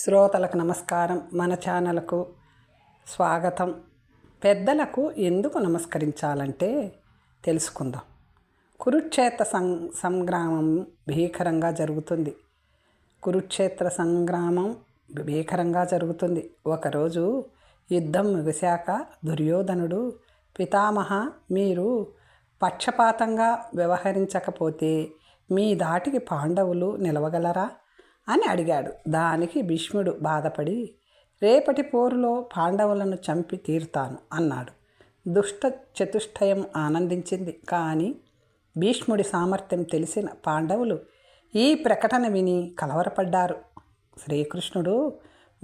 శ్రోతలకు నమస్కారం. మన ఛానల్కు స్వాగతం. పెద్దలకు ఎందుకు నమస్కరించాలంటే తెలుసుకుందాం. కురుక్షేత్ర సం సంగ్రామం భీకరంగా జరుగుతుంది. కురుక్షేత్ర సంగ్రామం భీకరంగా జరుగుతుంది. ఒకరోజు యుద్ధం ముగిశాక దుర్యోధనుడు పితామహ మీరు పక్షపాతంగా వ్యవహరించకపోతే మీ దాటికి పాండవులు నిలవగలరా? అని అడిగాడు. దానికి భీష్ముడు బాధపడి రేపటి పోరులో పాండవులను చంపి తీరుతాను అన్నాడు. దుష్ట చతుష్టయం ఆనందించింది. కానీ భీష్ముడి సామర్థ్యం తెలిసిన పాండవులు ఈ ప్రకటన విని కలవరపడ్డారు. శ్రీకృష్ణుడు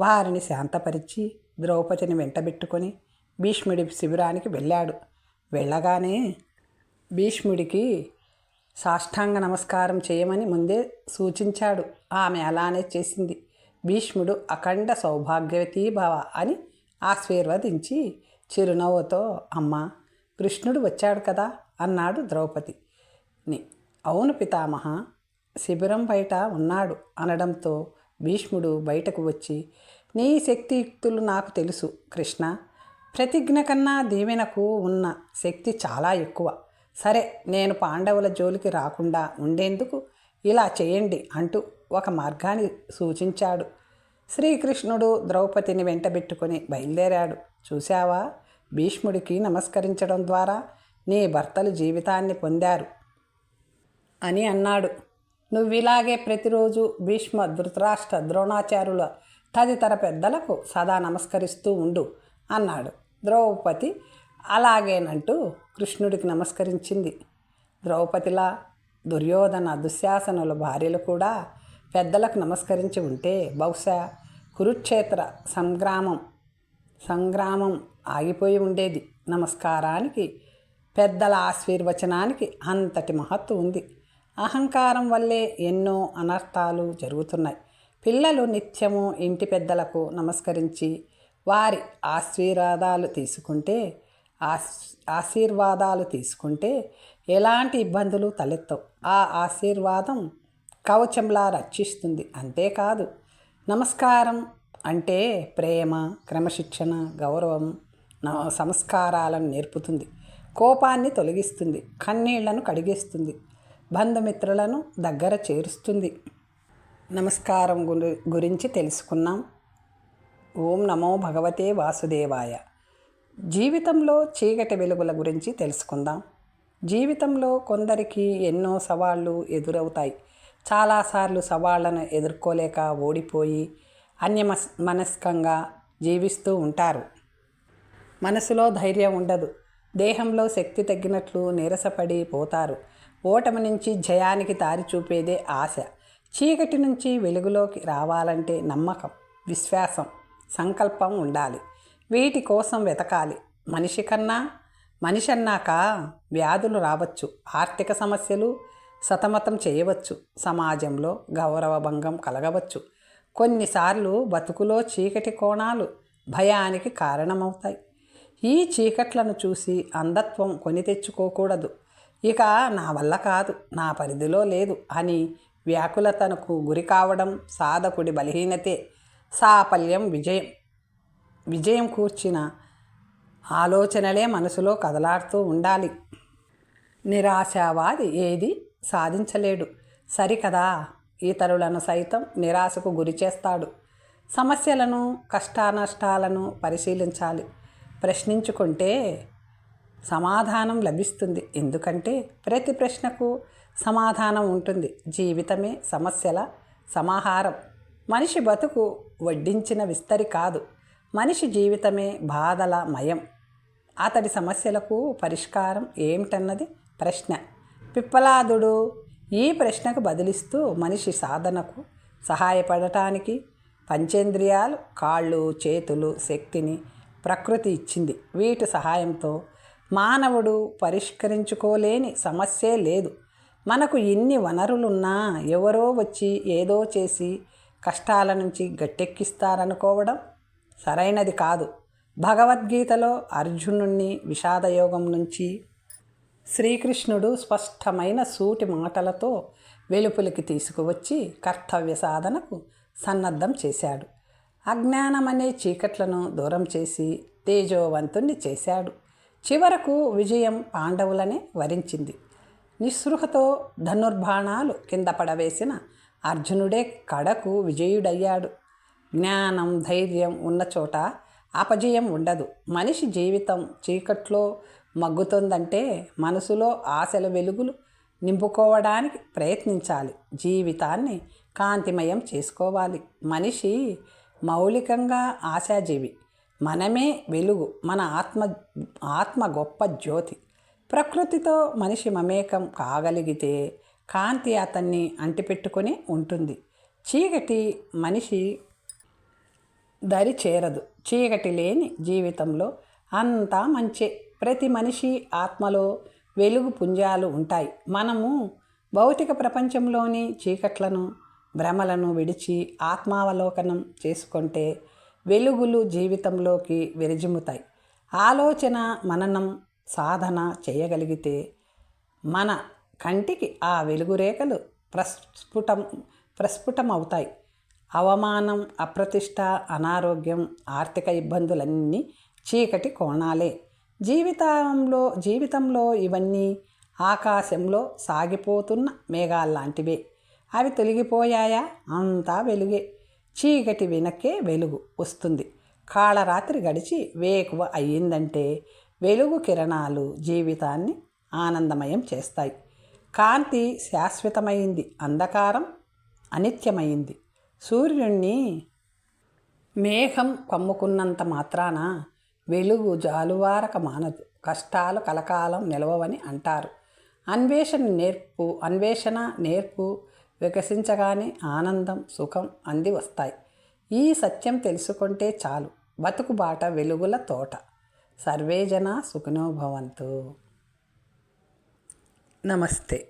వారిని శాంతపరిచి ద్రౌపదిని వెంటబెట్టుకొని భీష్ముడి శిబిరానికి వెళ్ళాడు. వెళ్ళగానే భీష్ముడికి సాష్టాంగ నమస్కారం చేయమని ముందే సూచించాడు. ఆమె అలానే చేసింది. భీష్ముడు అఖండ సౌభాగ్యవతీ భవ అని ఆశీర్వదించి చిరునవ్వుతో అమ్మ కృష్ణుడు వచ్చాడు కదా అన్నాడు ద్రౌపదిని అవును పితామహ శిబిరం బయట ఉన్నాడు అనడంతో భీష్ముడు బయటకు వచ్చి నీ శక్తియుక్తులు నాకు తెలుసు కృష్ణ. ప్రతిజ్ఞ కన్నా దీవెనకు ఉన్న శక్తి చాలా ఎక్కువ. సరే నేను పాండవుల జోలికి రాకుండా ఉండేందుకు ఇలా చేయండి అంటూ ఒక మార్గాన్ని సూచించాడు. శ్రీకృష్ణుడు ద్రౌపదిని వెంటబెట్టుకొని బయలుదేరాడు. చూశావా? భీష్ముడికి నమస్కరించడం ద్వారా నీ భర్తలు జీవితాన్ని పొందారు అని అన్నాడు. నువ్విలాగే ప్రతిరోజు భీష్మ ధృతరాష్ట్ర ద్రోణాచార్యుల తదితర పెద్దలకు సదా నమస్కరిస్తూ ఉండు అన్నాడు ద్రౌపది. అలాగేనంటూ కృష్ణుడికి నమస్కరించింది. ద్రౌపదిలా దుర్యోధన దుశ్శాసనుల భార్యలు కూడా పెద్దలకు నమస్కరించి ఉంటే బహుశా కురుక్షేత్ర సంగ్రామం సంగ్రామం ఆగిపోయి ఉండేది. నమస్కారానికి పెద్దల ఆశీర్వచనానికి అంతటి మహత్తు ఉంది. అహంకారం వల్లే ఎన్నో అనర్థాలు జరుగుతున్నాయి. పిల్లలు నిత్యము ఇంటి పెద్దలకు నమస్కరించి వారి ఆశీర్వాదాలు తీసుకుంటే ఆశీర్వాదాలు తీసుకుంటే ఎలాంటి ఇబ్బందులు తలెత్తవు. ఆ ఆశీర్వాదం కవచంలా రక్షిస్తుంది. అంతేకాదు నమస్కారం అంటే ప్రేమ క్రమశిక్షణ గౌరవం సంస్కారాలను నేర్పుతుంది. కోపాన్ని తొలగిస్తుంది. కన్నీళ్ళను కడిగేస్తుంది. బంధుమిత్రులను దగ్గర చేరుస్తుంది. నమస్కారం గురించి తెలుసుకున్నాం. ఓం నమో భగవతే వాసుదేవాయ. జీవితంలో చీకటి వెలుగుల గురించి తెలుసుకుందాం. జీవితంలో కొందరికి ఎన్నో సవాళ్ళు ఎదురవుతాయి. చాలాసార్లు సవాళ్ళను ఎదుర్కోలేక ఓడిపోయి అన్యమస్ మనస్కంగా జీవిస్తూ ఉంటారు. మనసులో ధైర్యం ఉండదు. దేహంలో శక్తి తగ్గినట్లు నీరసపడి పోతారు. ఓటమి నుంచి జయానికి దారి చూపేదే ఆశ. చీకటి నుంచి వెలుగులోకి రావాలంటే నమ్మకం విశ్వాసం సంకల్పం ఉండాలి. వీటి కోసం వెతకాలి. మనిషి కన్నా మనిషి అన్నాక వ్యాధులు రావచ్చు. ఆర్థిక సమస్యలు సతమతం చేయవచ్చు. సమాజంలో గౌరవభంగం కలగవచ్చు. కొన్నిసార్లు బతుకులో చీకటి కోణాలు భయానికి కారణమవుతాయి. ఈ చీకట్లను చూసి అంధత్వం కొని తెచ్చుకోకూడదు. ఇక నా వల్ల కాదు నా పరిధిలో లేదు అని వ్యాకులతనకు గురి కావడం సాధకుడి బలహీనతే. సాఫల్యం విజయం. విజయం కూర్చిన ఆలోచనలే మనసులో కదలాడుతూ ఉండాలి. నిరాశావాది ఏది సాధించలేడు. సరికదా? ఇతరులను సైతం నిరాశకు గురి చేస్తాడు. సమస్యలను కష్టానష్టాలను పరిశీలించాలి. ప్రశ్నించుకుంటే సమాధానం లభిస్తుంది. ఎందుకంటే ప్రతి ప్రశ్నకు సమాధానం ఉంటుంది. జీవితమే సమస్యల సమాహారం. మనిషి బతుకు వడ్డించిన విస్తరి కాదు. మనిషి జీవితమే బాధల మయం అతడి సమస్యలకు పరిష్కారం ఏమిటన్నది ప్రశ్న. పిప్పలాదుడు ఈ ప్రశ్నకు బదిలిస్తూ మనిషి సాధనకు సహాయపడటానికి పంచేంద్రియాలు కాళ్ళు చేతులు శక్తిని ప్రకృతి ఇచ్చింది. వీటి సహాయంతో మానవుడు పరిష్కరించుకోలేని సమస్యే లేదు. మనకు ఇన్ని వనరులున్నా ఎవరో వచ్చి ఏదో చేసి కష్టాల నుంచి గట్టెక్కిస్తారనుకోవడం సరైనది కాదు. భగవద్గీతలో అర్జునుణ్ణి విషాదయోగం నుంచి శ్రీకృష్ణుడు స్పష్టమైన సూటి మాటలతో వెలుపులికి తీసుకువచ్చి కర్తవ్య సాధనకు సన్నద్ధం చేశాడు. అజ్ఞానమనే చీకట్లను దూరం చేసి తేజోవంతుణ్ణి చేశాడు. చివరకు విజయం పాండవులనే వరించింది. నిస్పృహతో ధనుర్బాణాలు కింద పడవేసిన అర్జునుడే కడకు విజయుడయ్యాడు. జ్ఞానం ధైర్యం ఉన్న చోట అపజయం ఉండదు. మనిషి జీవితం చీకట్లో మగ్గుతుందంటే మనసులో ఆశల వెలుగులు నింపుకోవడానికి ప్రయత్నించాలి. జీవితాన్ని కాంతిమయం చేసుకోవాలి. మనిషి మౌలికంగా ఆశాజీవి. మనమే వెలుగు మన ఆత్మ ఆత్మ గొప్ప జ్యోతి. ప్రకృతితో మనిషి మమేకం కాగలిగితే కాంతి అతన్ని అంటిపెట్టుకొని ఉంటుంది. చీకటి మనిషి దరి చేరదు. చీకటి లేని జీవితంలో అంతా మంచే. ప్రతి మనిషి ఆత్మలో వెలుగు పుంజాలు ఉంటాయి. మనము భౌతిక ప్రపంచంలోని చీకట్లను భ్రమలను విడిచి ఆత్మావలోకనం చేసుకుంటే వెలుగులు జీవితంలోకి విరజిమ్ముతాయి. ఆలోచన మననం సాధన చేయగలిగితే మన కంటికి ఆ వెలుగురేఖలు ప్రస్ఫుటం ప్రస్ఫుటమవుతాయి. అవమానం అప్రతిష్ట అనారోగ్యం ఆర్థిక ఇబ్బందులన్నీ చీకటి కోణాలే. జీవితంలో జీవితంలో ఇవన్నీ ఆకాశంలో సాగిపోతున్న మేఘాల్లాంటివే. అవి తొలగిపోయాయా? అంతా వెలుగే. చీకటి వెనక్కే వెలుగు వస్తుంది. కాళరాత్రి గడిచి వేకువ అయ్యిందంటే వెలుగు కిరణాలు జీవితాన్ని ఆనందమయం చేస్తాయి. కాంతి శాశ్వతమైంది అంధకారం అనిత్యమైంది. సూర్యుణ్ణి మేఘం కమ్ముకున్నంత మాత్రాన వెలుగు జాలువారక మానదు. కష్టాలు కలకాలం నిలవవని అంటారు. అన్వేషణ నేర్పు అన్వేషణ నేర్పు వికసించగానే ఆనందం సుఖం అంది వస్తాయి. ఈ సత్యం తెలుసుకుంటే చాలు. బతుకు బాట వెలుగుల తోట. సర్వేజన జన నమస్తే.